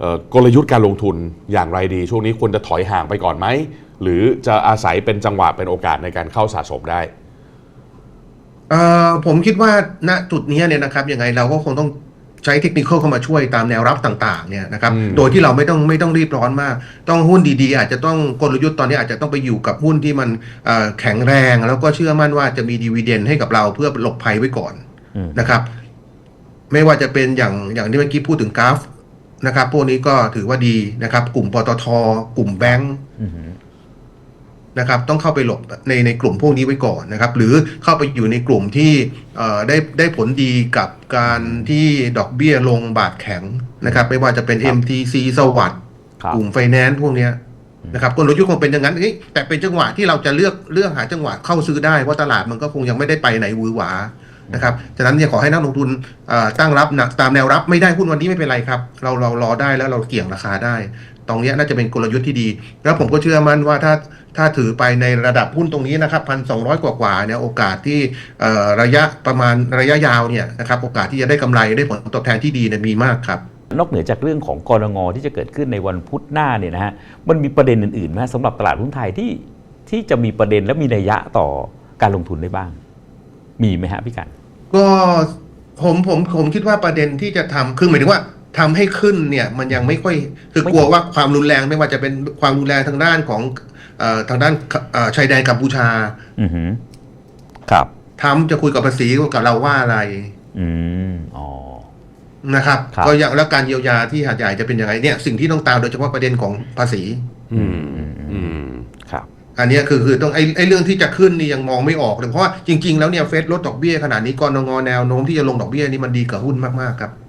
เอ่อกลยุทธ์การลงทุนอย่างไรดี ช่วงนี้ควรจะถอยห่างไปก่อนไหม หรือจะอาศัยเป็นจังหวะเป็นโอกาสในการเข้าสะสมได้เอ่อผมคิดว่าณจุดนี้เนี่ยนะครับยังไงเราก็คงต้องใช้เทคนิคเข้ามาช่วยตามแนวรับต่างๆเนี่ยนะครับอืมโดยที่เราไม่ต้องไม่ต้องรีบร้อนมาก ต้องหุ้นดีๆ อาจจะต้องกลยุทธ์ตอนนี้อาจจะต้องไปอยู่กับหุ้นที่มันเอ่อแข็งแรง แล้วก็เชื่อมั่นว่าจะมีดีเวเดนให้กับเราเพื่อหลบภัยไว้ก่อนอืมนะครับ ไม่ว่าจะเป็นอย่างอย่างที่เมื่อกี้พูดถึงกราฟ นะครับพวกนี้ก็ถือว่าดีนะครับ กลุ่มปตทกลุ่มแบงก์อือฮึนะครับ ต้องเข้าไปหลบในในกลุ่มพวกนี้ไว้ก่อนนะครับ หรือเข้าไปอยู่ในกลุ่มที่เอ่อได้ได้ผลดีกับการที่ดอกเบี้ยลงบาทแข็งนะครับ ไม่ว่าจะเป็นครับ MTC สวัสด์ครับกลุ่มไฟแนนซ์พวกเนี้ยนะครับกลยุทธ์คงเป็นอย่างนั้นเอ้ยแต่เป็นจังหวะที่เราจะเลือกเลือกหาจังหวะเข้าซื้อได้เพราะตลาดมันก็คงยังไม่ได้ไปไหนหวือหวา นะครับฉะนั้นเนี่ยขอให้นักลงทุนตั้งรับนะตามแนวรับไม่ได้หุ้นวันนี้ไม่เป็นไรครับ เราเรารอได้แล้วเราเกี่ยงราคาได้ ตรงนี้น่าจะเป็นกลยุทธ์ที่ดี แล้วผมก็เชื่อมั่นว่าถ้าถ้าถือไปในระดับหุ้นตรงนี้นะครับพันสองกว่ากว่าเนี่ยโอกาสที่ระยะประมาณระยะยาวเนี่ยนะครับโอกาสที่จะได้กำไรได้ผลตอบแทนที่ดีเนี่ยมีมากครับนอกเหนือจากเรื่องของกรงที่จะเกิดขึ้นในวันพุธหน้าเนี่ยนะฮะมันมีประเด็นอื่นๆไหมสำหรับตลาดหุ้นไทยที่ที่จะมีประเด็นและมีนัยยะต่อการลงทุนได้บ้าง มีไหมฮะพี่กัน ก็ผมผมผมคิดว่าประเด็นที่จะทำคือหมายถึงว่าทำให้ขึ้นเนี่ยมันยังไม่ค่อย คือไม่กลัวว่าความรุนแรงไม่ว่าจะเป็นความรุนแรงทางด้านของเอ่อทางด้านเอ่อชายแดนกัมพูชาอือฮึครับ ทำจะคุยกับภาษีกับเราว่าอะไรอืมอ๋อ นะครับ ครับ ก็อย่างแล้วการเยียวยาที่หาดใหญ่จะเป็นยังไงเนี่ยสิ่งที่ต้องตามโดยเฉพาะประเด็นของภาษี อืม อืมครับ อันนี้คือคือต้องไอ้ไอ้เรื่องที่จะขึ้นนี่ยังมองไม่ออกเลยเพราะว่าจริง ๆ แล้วเนี่ยเฟดลดดอกเบี้ยขนาดนี้กรงแนวโน้มที่จะลงดอกเบี้ยนี่มันดีกับหุ้นมากๆครับ